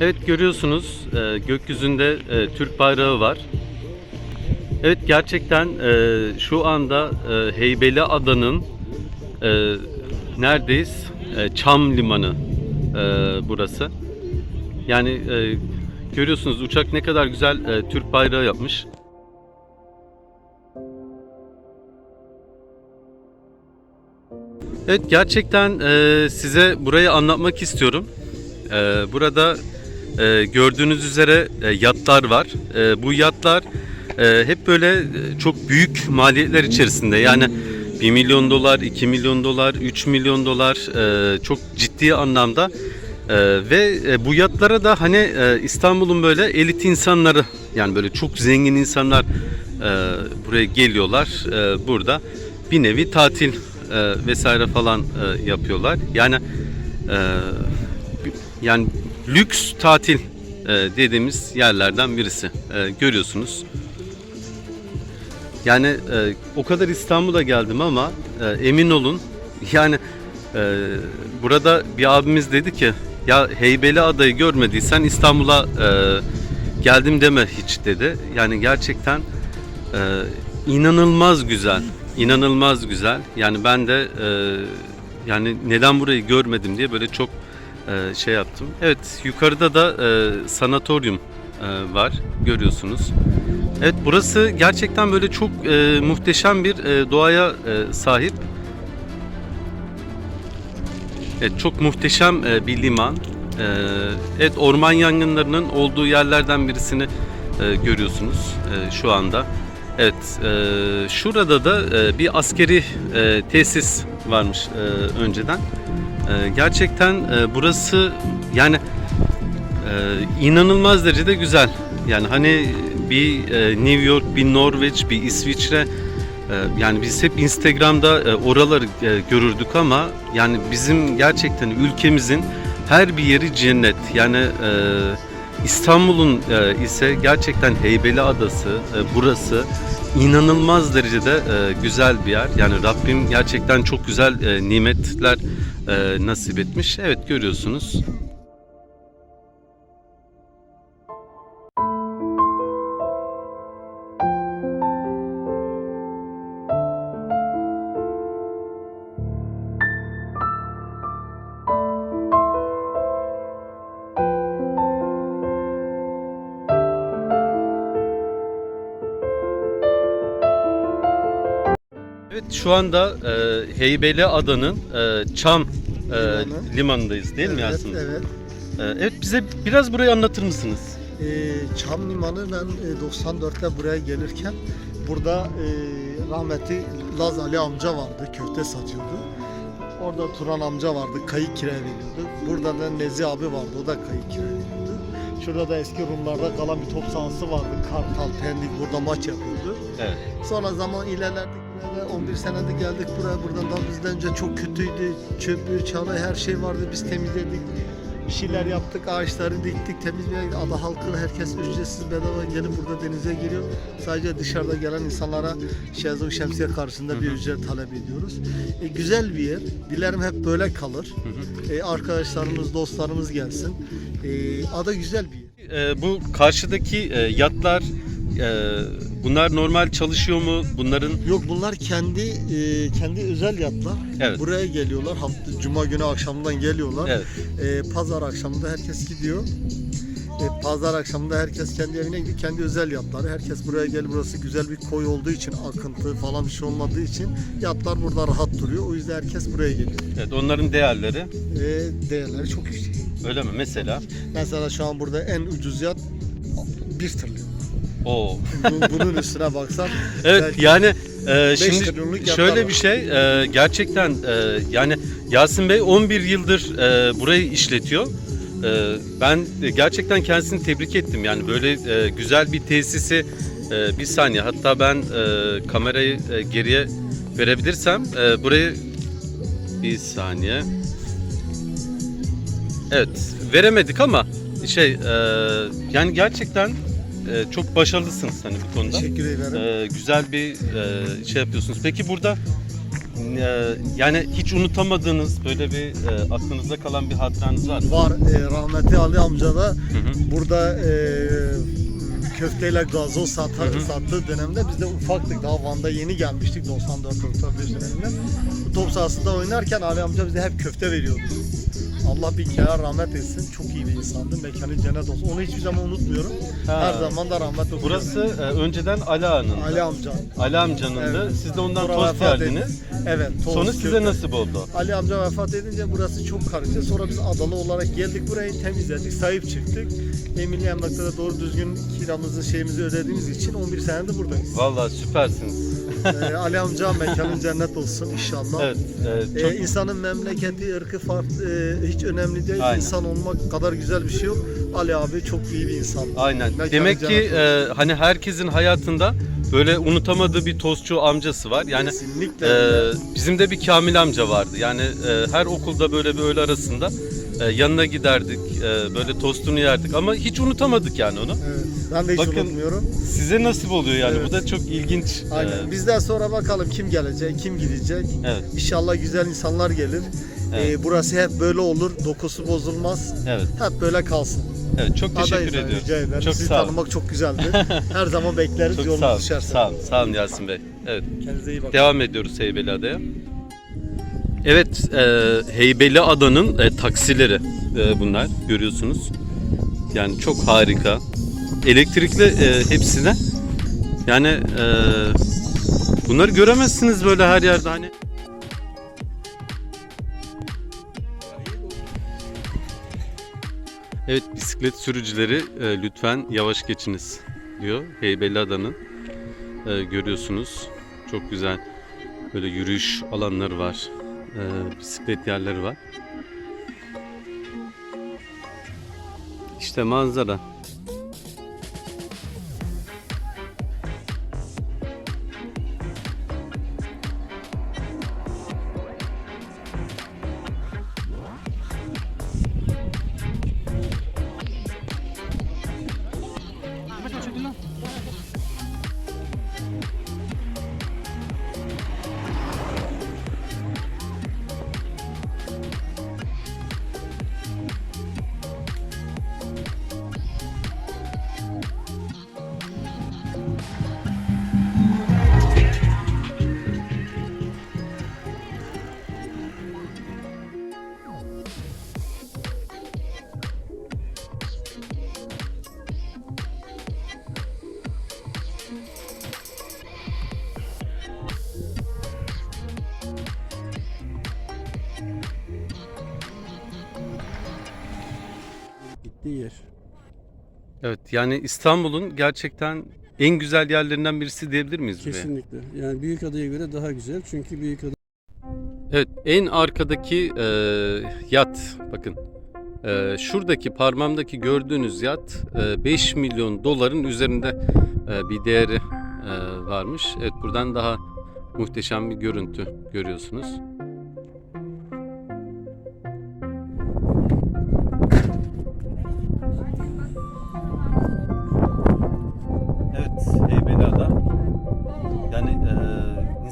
Evet görüyorsunuz e, gökyüzünde e, Türk bayrağı var. Evet gerçekten e, şu anda Heybeli Ada'nın neredeyiz? Çam Limanı burası. Yani görüyorsunuz uçak ne kadar güzel Türk bayrağı yapmış. Evet gerçekten size burayı anlatmak istiyorum. Burada e, gördüğünüz üzere e, yatlar var. E, bu yatlar e, hep böyle e, çok büyük maliyetler içerisinde. Yani 1 milyon dolar, 2 milyon dolar, 3 milyon dolar e, çok ciddi anlamda. E, ve e, bu yatlara da hani e, İstanbul'un böyle elit insanları yani böyle çok zengin insanlar e, buraya geliyorlar. E, burada bir nevi tatil e, vesaire falan e, yapıyorlar. Yani e, yani lüks tatil e, dediğimiz yerlerden birisi. E, görüyorsunuz. Yani e, o kadar İstanbul'a geldim ama emin olun yani burada bir abimiz dedi ki ya Heybeli Adayı görmediysen İstanbul'a geldim deme hiç dedi. Yani gerçekten inanılmaz güzel. inanılmaz güzel. Yani ben de yani neden burayı görmedim diye böyle çok e, şey yaptım. Evet yukarıda da e, sanatoryum e, var görüyorsunuz. Evet burası gerçekten böyle çok e, muhteşem bir doğaya sahip. Evet çok muhteşem bir liman. Evet orman yangınlarının olduğu yerlerden birisini görüyorsunuz şu anda. Evet şurada da bir askeri tesis varmış önceden. E, gerçekten e, burası yani e, inanılmaz derecede güzel. Yani hani bir e, New York, bir Norveç, bir İsviçre e, yani biz hep Instagram'da e, oraları e, görürdük ama yani bizim gerçekten ülkemizin her bir yeri cennet. Yani İstanbul'un ise gerçekten Heybeli Adası burası inanılmaz derecede güzel bir yer. Yani Rabbim gerçekten çok güzel nimetler e, nasip etmiş. Evet görüyorsunuz. Şu anda e, Heybeli Ada'nın e, Çam e, Limanı. limanındayız değil mi evet, Yasin? Evet. E, evet bize biraz burayı anlatır mısınız? Ee, Çam Limanı ben e, 94'te buraya gelirken burada e, rahmetli Laz Ali amca vardı. Köfte satıyordu. Orada Turan amca vardı. Kayık kira veriyordu. Burada da Nezi abi vardı. O da kayık kira veriyordu. Şurada da eski Rumlarda kalan bir top sahası vardı. Kartal, Pendik burada maç yapıyordu. Evet. Sonra zaman ilerledik buraya 11 senede geldik buraya. Buradan da bizden önce çok kötüydü. Çöplüğü, çalı her şey vardı. Biz temizledik. Bir şeyler yaptık, ağaçları diktik, temiz bir ada halkı herkes ücretsiz bedava gelip burada denize giriyor. Sadece dışarıda gelen insanlara şezlong şemsiye karşısında bir ücret talep ediyoruz. E, güzel bir yer. Dilerim hep böyle kalır. E, arkadaşlarımız, dostlarımız gelsin. E, ada güzel bir yer. E, bu karşıdaki e, yatlar e, bunlar normal çalışıyor mu? Bunların Yok bunlar kendi e, kendi özel yatlar. Evet. Buraya geliyorlar. Hafta cuma günü akşamdan geliyorlar. evet. E, pazar akşamında herkes gidiyor. E, pazar akşamında herkes kendi evine gidiyor. Kendi özel yatları. Herkes buraya geliyor. Burası güzel bir koy olduğu için akıntı falan bir şey olmadığı için yatlar burada rahat duruyor. O yüzden herkes buraya geliyor. Evet onların değerleri E, değerleri çok yüksek. öyle mi mesela? Mesela şu an burada en ucuz yat 1 trilyon. Oo. Bu- Bunun üstüne baksan Evet belki yani e, Beş şimdi trilyonluk şöyle var. bir şey e, gerçekten e, yani Yasin Bey 11 yıldır e, burayı işletiyor. E, ben gerçekten kendisini tebrik ettim. Yani böyle e, güzel bir tesisi e, bir saniye hatta ben e, kamerayı e, geriye verebilirsem e, burayı bir saniye. Evet veremedik ama şey e, yani gerçekten e, çok başarılısınız hani bu konuda. teşekkür ederim. Ee, güzel bir e, şey yapıyorsunuz. Peki burada e, yani hiç unutamadığınız böyle bir e, aklınızda kalan bir hatıranız var mı? Var e, rahmetli Ali amca da burada e, köfteyle gazoz satar, Hı hı. sattığı dönemde biz de ufaktık daha Van'da yeni gelmiştik 94 95 döneminde. Bu top sahasında oynarken Ali amca bize hep köfte veriyordu. Allah bir kere rahmet etsin. Çok iyi bir insandı. Mekanı cennet olsun. Onu hiçbir zaman unutmuyorum. Ha. Her zaman da rahmet okuyorum. Burası e, önceden Ali Ağa'nın. Ali amca. Ali amcanındı. Evet. Siz de ondan Sonra tost vefat yerdiniz. etti. Evet. tost, Sonra size köfte. nasip oldu. Ali amca vefat edince burası çok karıştı. Sonra biz adalı olarak geldik burayı temizledik, sahip çıktık. Ve Milli Emlak'ta da doğru düzgün kiramızı şeyimizi ödediğimiz için 11 senedir buradayız. Vallahi süpersiniz. Ee, Ali amca mekanın cennet olsun inşallah. Evet. e, Ee, çok insanın memleketi, ırkı farklı, e, hiç önemli değil. Aynen. İnsan olmak kadar güzel bir şey yok. Ali abi çok iyi bir insan. Aynen. Mekanı Demek ki e, hani herkesin hayatında böyle unutamadığı bir tostçu amcası var. Yani Kesinlikle. e, bizim de bir Kamil amca vardı. Yani e, her okulda böyle bir öğle arasında e, yanına giderdik. e, böyle tostunu yerdik ama hiç unutamadık yani onu. Evet. Ben de hiç Bakın, unutmuyorum. Size nasip oluyor yani. Evet. Bu da çok ilginç. Aynen. E, Bizden sonra bakalım kim gelecek, kim gidecek. evet. İnşallah güzel insanlar gelir. Evet. Ee, burası hep böyle olur. Dokusu bozulmaz. Evet. Hep böyle kalsın. Evet. Çok teşekkür Adayız yani, ediyorum. Rica ederim. Çok Sizi sağ olun. tanımak çok güzeldi. Her zaman bekleriz Çok yolunuz olun. düşerse. Sağ olun. Sağ olun Yasin Bey. Evet. Kendinize iyi bakın. Devam ediyoruz Heybeliada'ya. Evet, e, Heybeliada'nın e, taksileri e, bunlar görüyorsunuz. Yani çok harika. Elektrikli e, hepsine. Yani e, bunları göremezsiniz böyle her yerde hani. Evet bisiklet sürücüleri e, lütfen yavaş geçiniz diyor Heybeliada'nın. E, görüyorsunuz çok güzel böyle yürüyüş alanları var. E, bisiklet yerleri var. İşte manzara. Gittiği yer. Evet yani İstanbul'un gerçekten en güzel yerlerinden birisi diyebilir miyiz buraya? Kesinlikle. Yani büyük adaya göre daha güzel. Çünkü büyük ada Evet en arkadaki e, yat bakın. E, şuradaki parmağımdaki gördüğünüz yat e, 5 milyon doların üzerinde e, bir değeri e, varmış. Evet buradan daha muhteşem bir görüntü görüyorsunuz.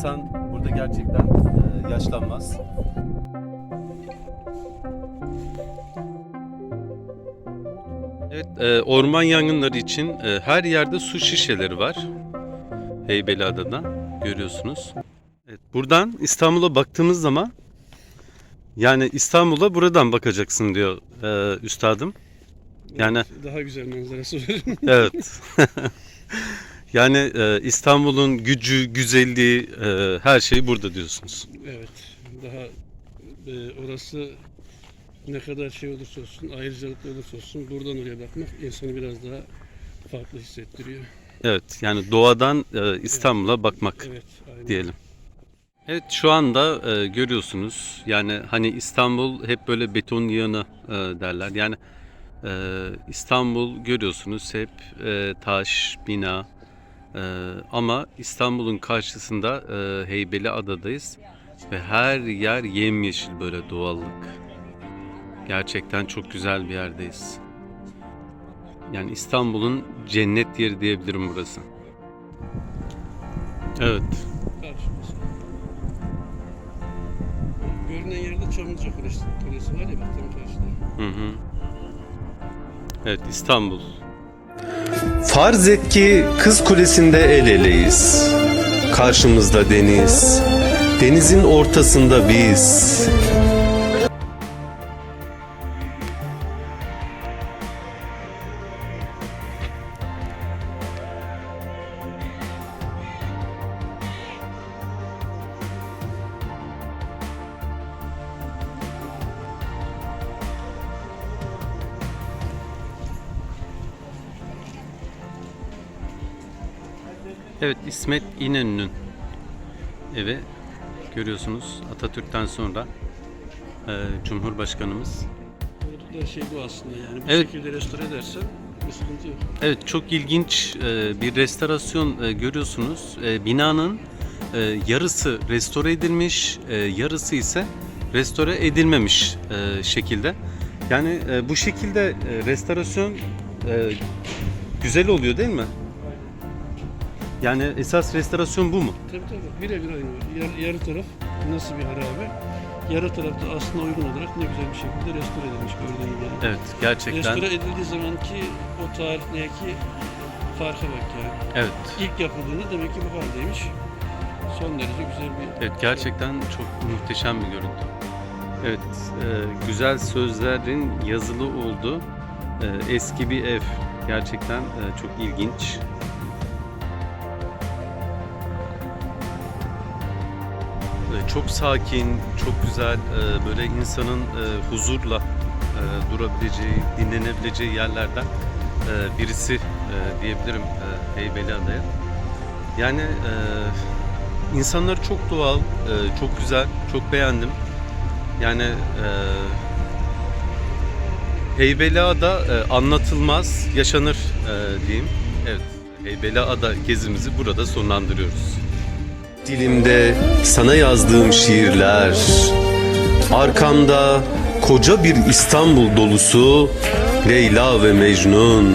İnsan burada gerçekten e, yaşlanmaz. Evet, e, orman yangınları için e, her yerde su şişeleri var. Heybeliada'da görüyorsunuz. Evet, buradan İstanbul'a baktığımız zaman yani İstanbul'a buradan bakacaksın diyor e, üstadım. Yani daha güzel manzarası var. Evet. yani e, İstanbul'un gücü, güzelliği, e, her şey burada diyorsunuz. evet. Daha e, orası ne kadar şey olursa olsun, ayrıcalıklı olursa olsun buradan oraya bakmak insanı biraz daha farklı hissettiriyor. Evet, yani doğadan e, İstanbul'a bakmak Evet, aynen. diyelim. Evet, şu anda e, görüyorsunuz. Yani hani İstanbul hep böyle beton yığını e, derler. Yani e, İstanbul görüyorsunuz hep e, taş, bina. E, ama İstanbul'un karşısında e, Heybeliada'dayız ve her yer yemyeşil böyle doğallık. Gerçekten çok güzel bir yerdeyiz. Yani İstanbul'un cennet yeri diyebilirim burası. Evet. Görünen yerde Çamlıca Kulesi var ya bak tam karşıda. Hı hı. Evet İstanbul. Farz et ki Kız Kulesi'nde el eleyiz. Karşımızda deniz. Denizin ortasında biz. Evet İsmet İnönü'nün evi görüyorsunuz Atatürk'ten sonra e, Cumhurbaşkanımız. Burada şey bu aslında yani. Bu Evet. şekilde restore edersen bir sıkıntı yok. Evet çok ilginç e, bir restorasyon e, görüyorsunuz. E, binanın e, yarısı restore edilmiş, e, yarısı ise restore edilmemiş e, şekilde. Yani e, bu şekilde e, restorasyon e, güzel oluyor değil mi? Yani esas restorasyon bu mu? Tabii tabii. Birebir aynı. Yar, yarı taraf nasıl bir harabe? Yarı tarafta aslına uygun olarak ne güzel bir şekilde restore edilmiş gördüğün gibi. Evet gerçekten. Restore edildiği zamanki o tarihteki farka bak yani. Evet. İlk yapıldığında demek ki bu haldeymiş. Son derece güzel bir Evet gerçekten çok muhteşem bir görüntü. Evet e, güzel sözlerin yazılı olduğu e, eski bir ev. Gerçekten e, çok ilginç. Çok sakin, çok güzel, e, böyle insanın e, huzurla e, durabileceği, dinlenebileceği yerlerden e, birisi e, diyebilirim e, Heybeliada'ya. Yani e, insanlar çok doğal, e, çok güzel, çok beğendim. Yani e, Heybeliada e, anlatılmaz, yaşanır e, diyeyim. Evet, Heybeliada gezimizi burada sonlandırıyoruz. Dilimde sana yazdığım şiirler. Arkamda koca bir İstanbul dolusu Leyla ve Mecnun.